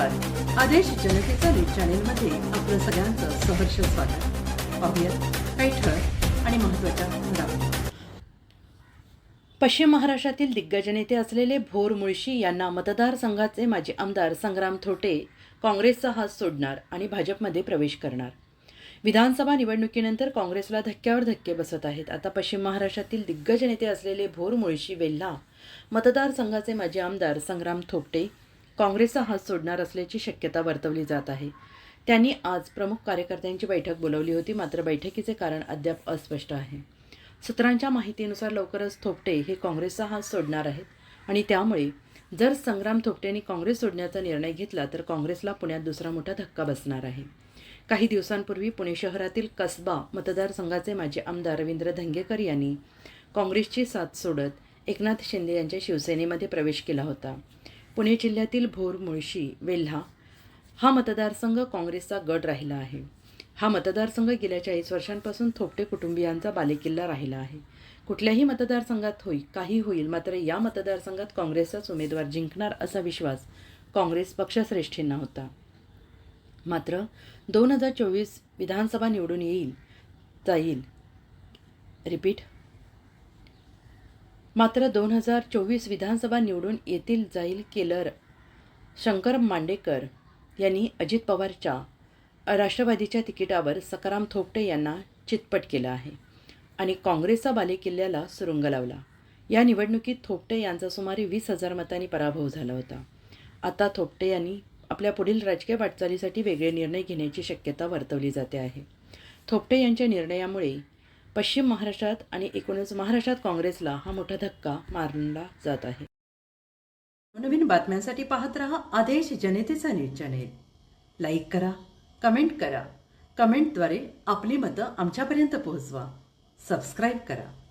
आदेश जनतेचा न्यूज चॅनेलमध्ये आपलं सगळ्यांचं सहर्ष स्वागत. पाहूयात काही ठळक आणि महत्त्वाच्या घडामोडी. पश्चिम महाराष्ट्रातील दिग्गज नेते असलेले भोर मुळशी यांना मतदारसंघाचे माजी आमदार संग्राम थोटे काँग्रेसचा हात सोडणार आणि भाजपमध्ये प्रवेश करणार. विधानसभा निवडणुकीनंतर काँग्रेसला धक्क्यावर धक्के बसत आहेत. आता पश्चिम महाराष्ट्रातील दिग्गज नेते असलेले भोर मुळशी वेल्हा मतदारसंघाचे माजी आमदार संग्राम थोपटे काँग्रेसचा हात सोडणार असल्याची शक्यता वर्तवली जात आहे. त्यांनी आज प्रमुख कार्यकर्त्यांची बैठक बोलवली होती मात्र बैठकीचे कारण अद्याप अस्पष्ट आहे. सूत्रांच्या माहितीनुसार लवकरच थोपटे हे काँग्रेसचा हात सोडणार आहेत आणि त्यामुळे जर संग्राम थोपटेंनी काँग्रेस सोडण्याचा निर्णय घेतला तर काँग्रेसला पुण्यात दुसरा मोठा धक्का बसणार आहे. काही दिवसांपूर्वी पुणे शहरातील कसबा मतदारसंघाचे माजी आमदार रवींद्र धंगेकर यांनी काँग्रेसची साथ सोडत एकनाथ शिंदे यांच्या शिवसेनेमध्ये प्रवेश केला होता. पुणे जिल्ह्यातील भोर मुळशी वेल्हा हा मतदारसंघ काँग्रेसचा गड राहिला आहे. हा मतदारसंघ गेल्या चाळीस वर्षांपासून थोपटे कुटुंबियांचा बालेकिल्ला राहिला आहे. कुठल्याही मतदारसंघात होई काही होईल मात्र या मतदारसंघात काँग्रेसचाच उमेदवार जिंकणार असा विश्वास काँग्रेस पक्षश्रेष्ठींना होता. मात्र दोन हजार चोवीस विधानसभा निवडून येईल जाईल. रिपीट. मात्र दोन हजार चोवीस विधानसभा निवडून येतील जाईल केलर. शंकर मांडेकर यांनी अजित पवारच्या राष्ट्रवादीच्या तिकिटावर सकाराम थोपटे यांना चितपट केलं आहे आणि काँग्रेसचा बालेकिल्ल्याला सुरुंग लावला. या निवडणुकीत थोपटे यांचा सुमारे वीस हजार मतांनी पराभव झाला होता. आता थोपटे यांनी आपल्या पुढील राजकीय वाटचालीसाठी वेगळे निर्णय घेण्याची शक्यता वर्तवली जाते आहे. थोपटे यांच्या निर्णयामुळे पश्चिम महाराष्ट्रात आणि एकूणच महाराष्ट्रात काँग्रेसला हा मोठा धक्का मारला जात आहे. नवीन बातम्यांसाठी पाहत रहा आदेश जनतेचा नीट चॅनेल. लाईक करा कमेंट करा. कमेंटद्वारे आपली मतं आमच्यापर्यंत पोहोचवा. सबस्क्राईब करा.